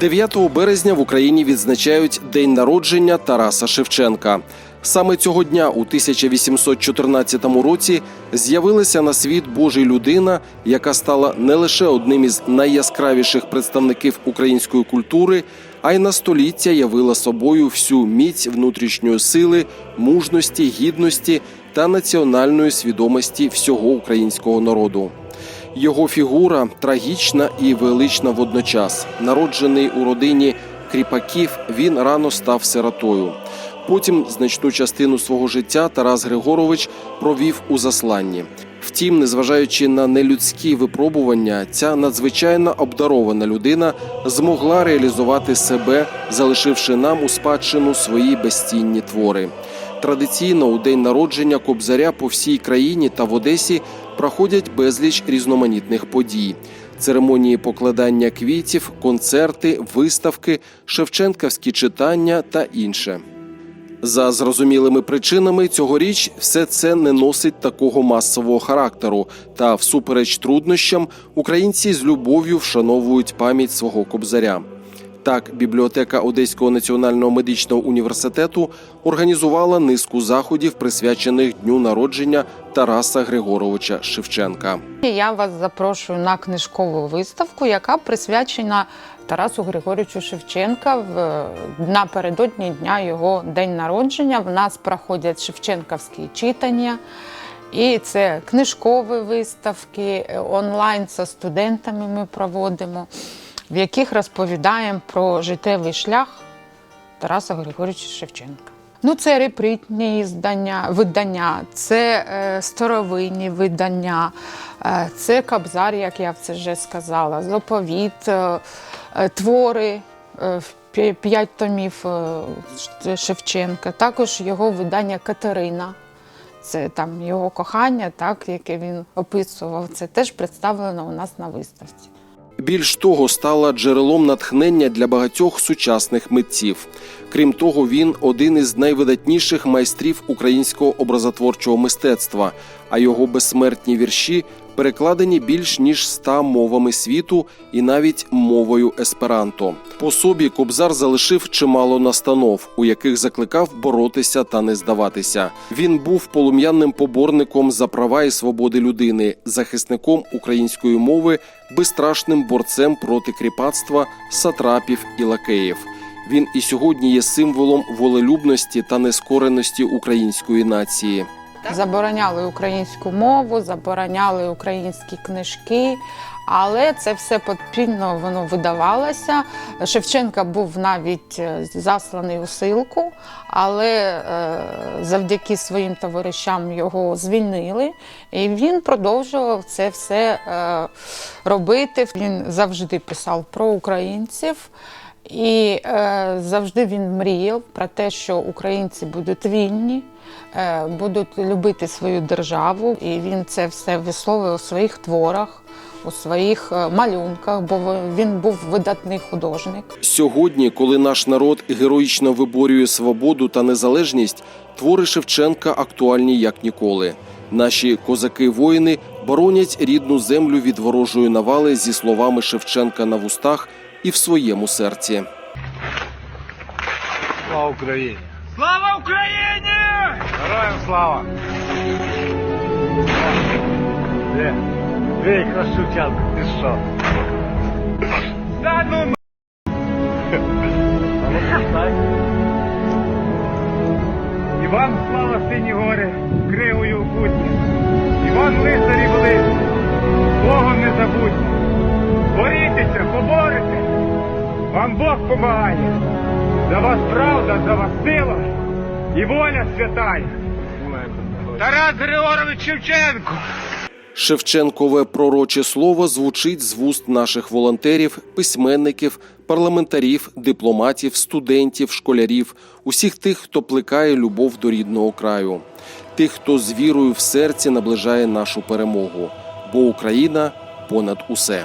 9 березня в Україні відзначають день народження Тараса Шевченка. Саме цього дня, у 1814 році, з'явилася на світ Божий людина, яка стала не лише одним із найяскравіших представників української культури, а й на століття явила собою всю міць внутрішньої сили, мужності, гідності та національної свідомості всього українського народу. Його фігура трагічна і велична водночас. Народжений у родині кріпаків, він рано став сиротою. Потім значну частину свого життя Тарас Григорович провів у засланні. Втім, незважаючи на нелюдські випробування, ця надзвичайно обдарована людина змогла реалізувати себе, залишивши нам у спадщину свої безцінні твори. Традиційно у день народження Кобзаря по всій країні та в Одесі проходять безліч різноманітних подій: церемонії покладання квітів, концерти, виставки, шевченківські читання та інше. За зрозумілими причинами цьогоріч все це не носить такого масового характеру. Та, всупереч труднощам, українці з любов'ю вшановують пам'ять свого кобзаря. Так, бібліотека Одеського національного медичного університету організувала низку заходів, присвячених дню народження Тараса Григоровича Шевченка. Я вас запрошую на книжкову виставку, яка присвячена Тарасу Григорьовичу Шевченка в напередодні дня його день народження. В нас проходять Шевченківські читання. І це книжкові виставки, онлайн зі студентами ми проводимо, в яких розповідаємо про життєвий шлях Тараса Григорьовича Шевченка. Ну, це репритні здання, видання, це е, старовинні видання, е, це кабзар, як я це вже сказала, заповіт, е, е, твори, е, п'ять томів е, Шевченка, також його видання Катерина. Це там його кохання, так, яке він описував. Це теж представлено у нас на виставці. Більш того, стала джерелом натхнення для багатьох сучасних митців. Крім того, він один із найвидатніших майстрів українського образотворчого мистецтва, а його безсмертні вірші перекладені більш ніж ста мовами світу і навіть мовою есперанто. По собі Кобзар залишив чимало настанов, у яких закликав боротися та не здаватися. Він був полум'яним поборником за права і свободи людини, захисником української мови, безстрашним борцем проти кріпацтва, сатрапів і лакеїв. Він і сьогодні є символом волелюбності та нескореності української нації. Забороняли українську мову, забороняли українські книжки, але це все подпільно воно видавалося. Шевченка був навіть е, засланий у силку, але е, завдяки своїм товаришам його звільнили, і він продовжував це все е, робити. Він завжди писав про українців. І е, завжди він мріяв про те, що українці будуть вільні, е, будуть любити свою державу. І він це все висловив у своїх творах, у своїх е, малюнках, бо він був видатний художник. Сьогодні, коли наш народ героїчно виборює свободу та незалежність, твори Шевченка актуальні як ніколи. Наші козаки-воїни боронять рідну землю від ворожої навали зі словами Шевченка на вустах і в своєму серці. Слава Україні! Слава Україні! Героям слава! Де? Де красучанка, ти що? Та ну ну постай. Іван слава сині гори, кривою путні. Іван лицарі великі, Богом не забудьте. Борітеся, поборете. Вам Бог помагає. За вас правда, за вас сила і воля святая. Тарас Григорович Шевченко. Шевченкове пророче слово звучить з вуст наших волонтерів, письменників, парламентарів, дипломатів, студентів, школярів, усіх тих, хто плекає любов до рідного краю, тих, хто з вірою в серці наближає нашу перемогу. Бо Україна понад усе.